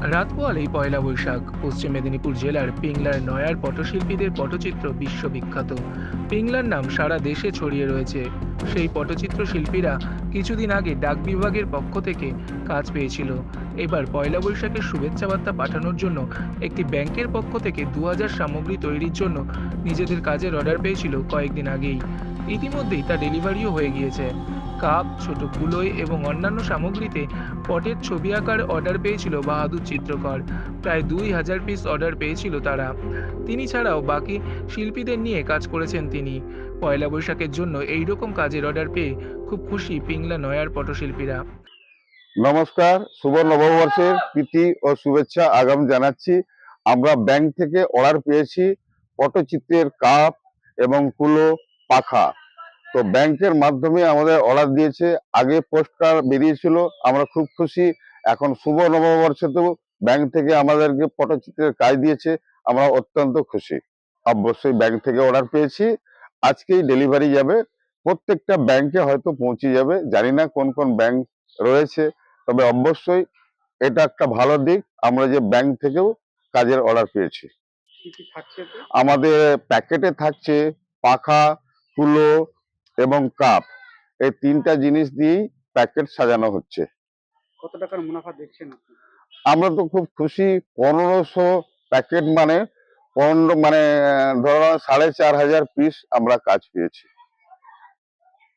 রাত পোয়ালেই পয়লা বৈশাখ, পশ্চিম মেদিনীপুর জেলার পিংলার নয়ার পটশিল্পীদের পটচিত্র বিশ্ববিখ্যাত। পিংলার নাম সারা দেশে ছড়িয়ে রয়েছে। সেই পটচিত্র শিল্পীরা কিছুদিন আগে ডাক বিভাগের পক্ষ থেকে কাজ পেয়েছিল। এবার পয়লা বৈশাখের শুভেচ্ছা বার্তা পাঠানোর জন্য একটি ব্যাংকের পক্ষ থেকে দু হাজার সামগ্রী তৈরির জন্য নিজেদের কাজের অর্ডার পেয়েছিল কয়েকদিন আগেই। ইতিমধ্যেই তা ডেলিভারিও হয়ে গিয়েছে। কাপ ছোট কুলোই এবং অন্যান্য সামগ্রীতে পটের ছবি আঁকার অর্ডার পেয়েছিল বাহাদুর চিত্রকর। প্রায় দুই হাজার পিস অর্ডার পেয়েছিল তারা। তিনি ছাড়াও বাকি শিল্পীদের নিয়ে কাজ করেছেন তিনি। পয়লা বৈশাখের জন্য এই রকম কাজের অর্ডার পেয়ে খুব খুশি পিংলা নয়ার পটশিল্পীরা। নমস্কার, শুভ নববর্ষের প্রীতি ও শুভেচ্ছা আগাম জানাচ্ছি। আমরা ব্যাংক থেকে অর্ডার পেয়েছি, পটচিত্রের কাপ এবং কুলো পাখা। তো ব্যাংকের মাধ্যমে আমাদের অর্ডার দিয়েছে। আগে পোস্ট কার্ড বেরিয়েছিল আমরা খুব খুশি। এখন শুভ নববর্ষেতেও ব্যাংক থেকে আমাদেরকে পটচিত্রের কাজ দিয়েছে। আমরা অত্যন্ত খুশি। অবশ্যই ব্যাংক থেকে অর্ডার পেয়েছি। আজকেই ডেলিভারি যাবে। প্রত্যেকটা ব্যাংকে হয়তো পৌঁছে যাবে। জানি না কোন কোন ব্যাংক রয়েছে। তবে অবশ্যই এটা একটা ভালো দিক। আমরা যে ব্যাংক থেকেও কাজের অর্ডার পেয়েছি। আমাদের প্যাকেটে থাকছে পাখা কুলো এবং কাপ। এই তিনটা জিনিস দিয়েই প্যাকেট সাজানো হচ্ছে। কত টাকার মুনাফা দেখছেন আমরা তো খুব খুশি। পনেরোশো প্যাকেট মানে পনেরো মানে ধরো সাড়ে চার হাজার পিস আমরা কাজ পেয়েছি।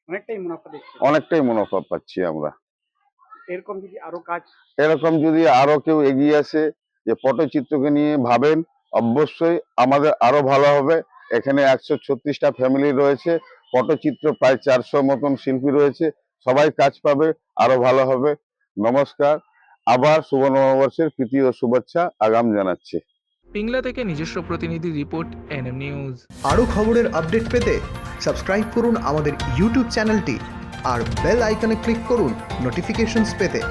অনেকটাই মুনাফা অনেকটাই মুনাফা পাচ্ছি আমরা। এরকম যদি আরও কাজ এরকম যদি আরও কেউ এগিয়ে আসে যে পটচিত্রকে নিয়ে ভাবেন অবশ্যই আমাদের আরও ভালো হবে। এখানে একশো ছত্রিশটা ফ্যামিলি রয়েছে। পটচিত্র প্রায় চারশো মতন শিল্পী রয়েছে। সবাই কাজ পাবে আরও ভালো হবে। নমস্কার আবার শুভ নববর্ষের প্রীতি ও শুভেচ্ছা আগাম জানাচ্ছি। পিংলা থেকে নিজস্ব প্রতিনিধি রিপোর্ট এনএম নিউজ। আরও খবরের আপডেট পেতে সাবস্ক্রাইব করুন আমাদের ইউটিউব চ্যানেলটি আর বেল আইকনে ক্লিক করুন নোটিফিকেশনস পেতে।